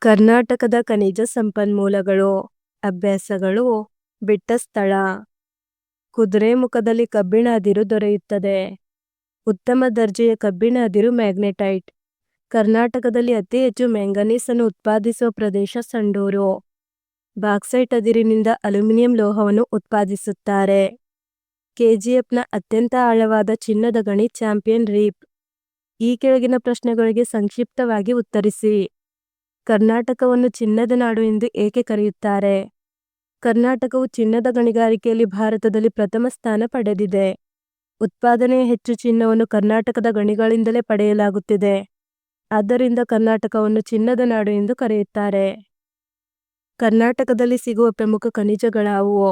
ಕರ್ನಾಟಕದ ಖನಿಜ ಸಂಪನ್ಮೂಲಗಳು, ಅಭ್ಯಾಸಗಳು, ಬಿಟ್ಟ ಸ್ಥಳ. ಕುದುರೆಮುಖದಲ್ಲಿ ಕಬ್ಬಿಣ ಅದಿರು ದೊರೆಯುತ್ತದೆ. ಉತ್ತಮ ದರ್ಜೆಯ ಕಬ್ಬಿಣ ಅದಿರು ಮ್ಯಾಗ್ನೆಟೈಟ್. ಕರ್ನಾಟಕದಲ್ಲಿ ಅತಿ ಹೆಚ್ಚು ಮ್ಯಾಂಗನೀಸ್ ಅನ್ನು ಉತ್ಪಾದಿಸುವ ಪ್ರದೇಶ ಸಂಡೂರು. ಬಾಕ್ಸೈಟ್ ಅದಿರಿನಿಂದ ಅಲ್ಯೂಮಿನಿಯಂ ಲೋಹವನ್ನು ಉತ್ಪಾದಿಸುತ್ತಾರೆ. ಕೆಜಿಎಫ್ನ ಅತ್ಯಂತ ಆಳವಾದ ಚಿನ್ನದ ಗಣಿ ಚಾಂಪಿಯನ್ ರೀಪ್. ಈ ಕೆಳಗಿನ ಪ್ರಶ್ನೆಗಳಿಗೆ ಸಂಕ್ಷಿಪ್ತವಾಗಿ ಉತ್ತರಿಸಿ. ಕರ್ನಾಟಕವನ್ನು ಚಿನ್ನದ ನಾಡು ಎಂದು ಏಕೆ ಕರೆಯುತ್ತಾರೆ? ಕರ್ನಾಟಕವು ಚಿನ್ನದ ಗಣಿಗಾರಿಕೆಯಲ್ಲಿ ಭಾರತದಲ್ಲಿ ಪ್ರಥಮ ಸ್ಥಾನ ಪಡೆದಿದೆ. ಉತ್ಪಾದನೆಯ ಹೆಚ್ಚು ಚಿನ್ನವನ್ನು ಕರ್ನಾಟಕದ ಗಣಿಗಳಿಂದಲೇ ಪಡೆಯಲಾಗುತ್ತಿದೆ. ಆದ್ದರಿಂದ ಕರ್ನಾಟಕವನ್ನು ಚಿನ್ನದ ನಾಡು ಎಂದು ಕರೆಯುತ್ತಾರೆ. ಕರ್ನಾಟಕದಲ್ಲಿ ಸಿಗುವ ಪ್ರಮುಖ ಖನಿಜಗಳಾವುವು?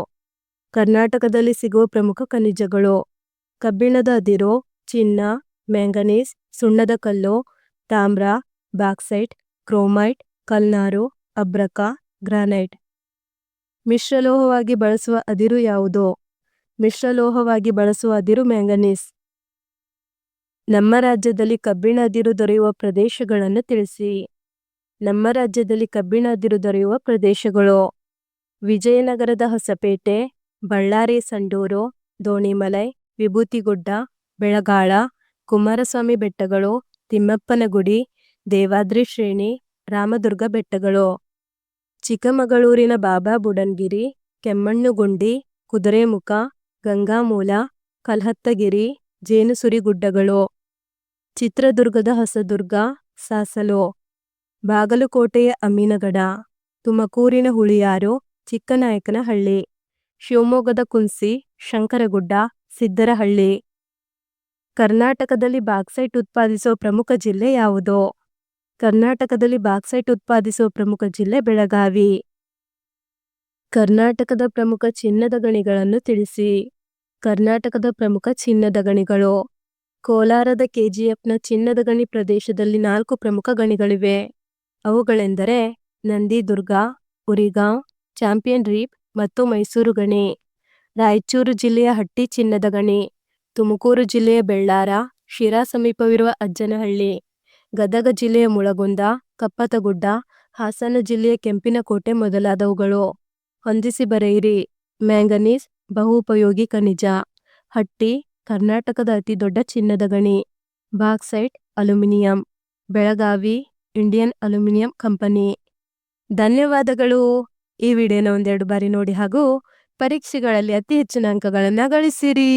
ಕರ್ನಾಟಕದಲ್ಲಿ ಸಿಗುವ ಪ್ರಮುಖ ಖನಿಜಗಳು ಕಬ್ಬಿಣದ ಅದಿರು, ಚಿನ್ನ, ಮ್ಯಾಂಗನೀಸ್, ಸುಣ್ಣದ ಕಲ್ಲು, ತಾಮ್ರ, ಬಾಕ್ಸೈಟ್ ಕ್ರೋಮೈಟ್, ಕಲ್ನಾರು, ಅಬ್ರಕ, ಗ್ರಾನೈಟ್. ಮಿಶ್ರಲೋಹವಾಗಿ ಬಳಸುವ ಅದಿರು ಯಾವುದು? ಮಿಶ್ರಲೋಹವಾಗಿ ಬಳಸುವ ಅದಿರು ಮ್ಯಾಂಗನೀಸ್. ನಮ್ಮ ರಾಜ್ಯದಲ್ಲಿ ಕಬ್ಬಿಣ ಅದಿರು ದೊರೆಯುವ ಪ್ರದೇಶಗಳನ್ನು ತಿಳಿಸಿ. ನಮ್ಮ ರಾಜ್ಯದಲ್ಲಿ ಕಬ್ಬಿಣ ಅದಿರು ದೊರೆಯುವ ಪ್ರದೇಶಗಳು? ವಿಜಯನಗರದ ಹೊಸಪೇಟೆ, ಬಳ್ಳಾರಿ, ಸಂಡೂರು, ದೋಣಿಮಲೈ, ವಿಭೂತಿಗುಡ್ಡ, ಬೆಳಗಾಳ, ಕುಮಾರಸ್ವಾಮಿ ಬೆಟ್ಟಗಳು, ತಿಮ್ಮಪ್ಪನಗುಡಿ ದೇವಾದ್ರಿ ಶ್ರೇಣಿ, ರಾಮದುರ್ಗ ಬೆಟ್ಟಗಳು. ಚಿಕ್ಕಮಗಳೂರಿನ ಬಾಬಾ ಬುಡನ್ಗಿರಿ, ಕೆಮ್ಮಣ್ಣುಗುಂಡಿ, ಕುದುರೆಮುಖ, ಗಂಗಾಮೂಲ, ಕಲ್ಹತ್ತಗಿರಿ ಜೇನುಸುರಿ ಗುಡ್ಡಗಳು ಚಿತ್ರದುರ್ಗದ ಹೊಸದುರ್ಗ, ಸಾಸಲು. ಬಾಗಲಕೋಟೆಯ ಅಮ್ಮಿನಗಡ ತುಮಕೂರಿನ ಹುಳಿಯಾರು, ಚಿಕ್ಕನಾಯಕನಹಳ್ಳಿ. ಶಿವಮೊಗ್ಗದ ಕುನ್ಸಿ ಶಂಕರಗುಡ್ಡ, ಸಿದ್ದರಹಳ್ಳಿ. ಕರ್ನಾಟಕದಲ್ಲಿ ಬಾಕ್ಸೈಟ್ ಉತ್ಪಾದಿಸುವ ಪ್ರಮುಖ ಜಿಲ್ಲೆ ಯಾವುದು? ಕರ್ನಾಟಕದಲ್ಲಿ ಬಾಕ್ಸೈಟ್ ಉತ್ಪಾದಿಸುವ ಪ್ರಮುಖ ಜಿಲ್ಲೆ ಬೆಳಗಾವಿ. ಕರ್ನಾಟಕದ ಪ್ರಮುಖ ಚಿನ್ನದ ಗಣಿಗಳನ್ನು ತಿಳಿಸಿ. ಕರ್ನಾಟಕದ ಪ್ರಮುಖ ಚಿನ್ನದ ಗಣಿಗಳು. ಕೋಲಾರದ ಕೆಜಿಎಫ್ನ ಚಿನ್ನದ ಗಣಿ ಪ್ರದೇಶದಲ್ಲಿ ನಾಲ್ಕು ಪ್ರಮುಖ ಗಣಿಗಳಿವೆ. ಅವುಗಳೆಂದರೆ ನಂದಿದುರ್ಗ ಉರಿಗಾಂವ್ ಚಾಂಪಿಯನ್ ರೀಪ್ ಮತ್ತು ಮೈಸೂರು ಗಣಿ. ರಾಯಚೂರು ಜಿಲ್ಲೆಯ ಹಟ್ಟಿ ಚಿನ್ನದ ಗಣಿ. ತುಮಕೂರು ಜಿಲ್ಲೆಯ ಬೆಳ್ಳಾರ, ಶಿರಾ ಸಮೀಪವಿರುವ ಅಜ್ಜನಹಳ್ಳಿ. ಗದಗ ಜಿಲ್ಲೆಯ ಮುಳಗುಂದ, ಕಪ್ಪತಗುಡ್ಡ, ಹಾಸನ ಜಿಲ್ಲೆಯ ಕೆಂಪಿನಕೋಟೆ ಮೊದಲಾದವುಗಳು. ಹೊಂದಿಸಿ ಬರೆಯಿರಿ. ಮ್ಯಾಂಗನೀಸ್, ಬಹುಪಯೋಗಿ ಖನಿಜ. ಹಟ್ಟಿ, ಕರ್ನಾಟಕದ ಅತಿ ದೊಡ್ಡ ಚಿನ್ನದ ಗಣಿ. Bauxite, aluminium. Belagavi, Indian aluminium company. ಧನ್ಯವಾದಗಳು. ಈ ವಿಡಿಯೋನ ಒಂದೆರಡು ಬಾರಿ ನೋಡಿ ಹಾಗೂ ಪರೀಕ್ಷೆಗಳಲ್ಲಿ ಅತಿ ಹೆಚ್ಚಿನ ಅಂಕಗಳನ್ನು ಗಳಿಸಿರಿ.